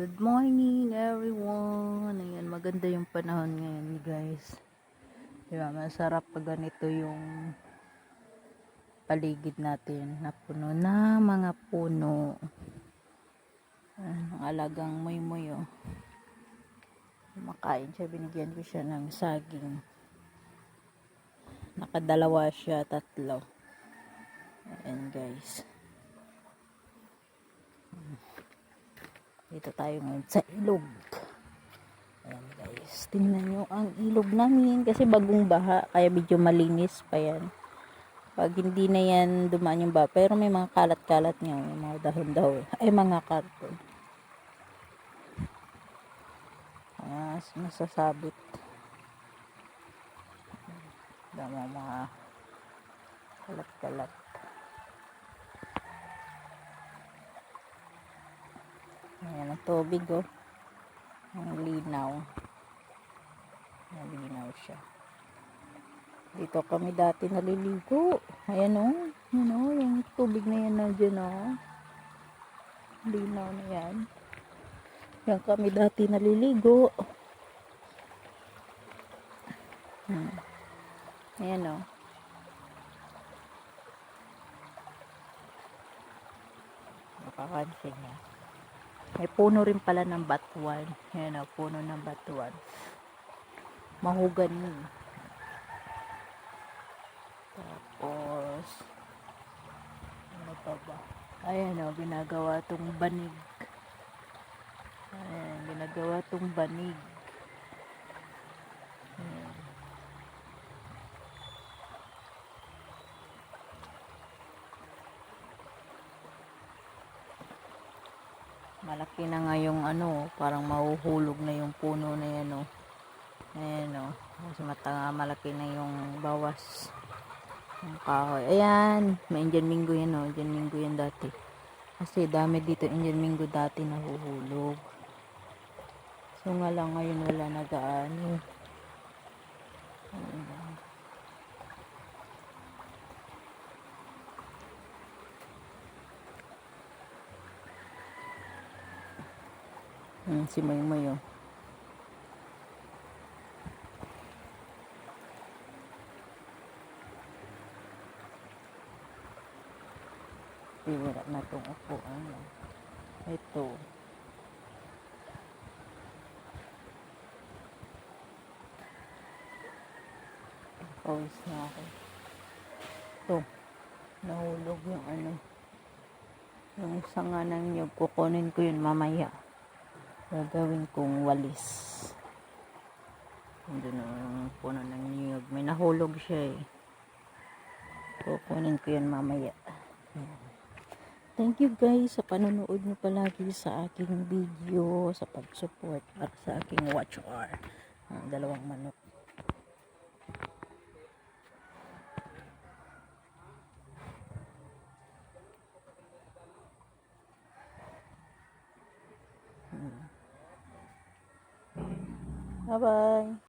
Good morning everyone. Ayan, maganda yung panahon ngayon guys. Diba, masarap pag ganito yung paligid natin na puno na mga puno. Ang alagang moy-moy oh. Kumakain siya, binigyan ko siya ng saging. Nakadalawa siya, tatlo. Ayan guys. Dito tayo ngayon sa ilog. Ayan guys. Tingnan nyo ang ilog namin. Kasi bagong baha. Kaya medyo malinis pa yan. Pag hindi na yan dumaan yung baha. Pero may mga kalat-kalat nga. May mga dahon-dahon. Ay mga karton. Ah, nasasabit. Dama mga kalat-kalat. Ayan ang tubig oh. Ang linaw. Nalinaw siya. Dito kami dati naliligo. Ayan oh. Ayan oh. Yung tubig na yan nandiyan oh. Linaw na yan. Yan kami dati naliligo. Hmm. Ayan oh. Nakakansin niya. May puno rin pala ng batuan. Ayan o, puno ng batuan. Mahugan yun. Tapos, ano pa ba? Ayan o, ginagawa tong banig. Ayan, ginagawa tong banig. Ayan. Malaki na nga yung ano, parang mahuhulog na yung puno na yan oh. Ayan oh. Mas matanga, malaki na yung bawas. Yung kahoy. Ayan, may Indian Mingo yan oh. Indian Mingo yan dati. Kasi dami dito Indian Mingo dati nahuhulog. So nga lang ngayon wala na gaano. Ayan. Hmm, si Moy Moy oh. Iwala na itong upuan. oh. Ito. Pawis na ako. Ito. Nahulog yung ano. Yung isa nga ng nyug. Kukunin ko yun mamaya gagawin kong walis. Hindi na yung puno ng niyog. May nahulog siya eh. Kukunin ko yan mamaya. Thank you guys sa panonood nyo palagi sa aking video sa pag-support para sa aking watch hour. Ang dalawang manok 拜拜。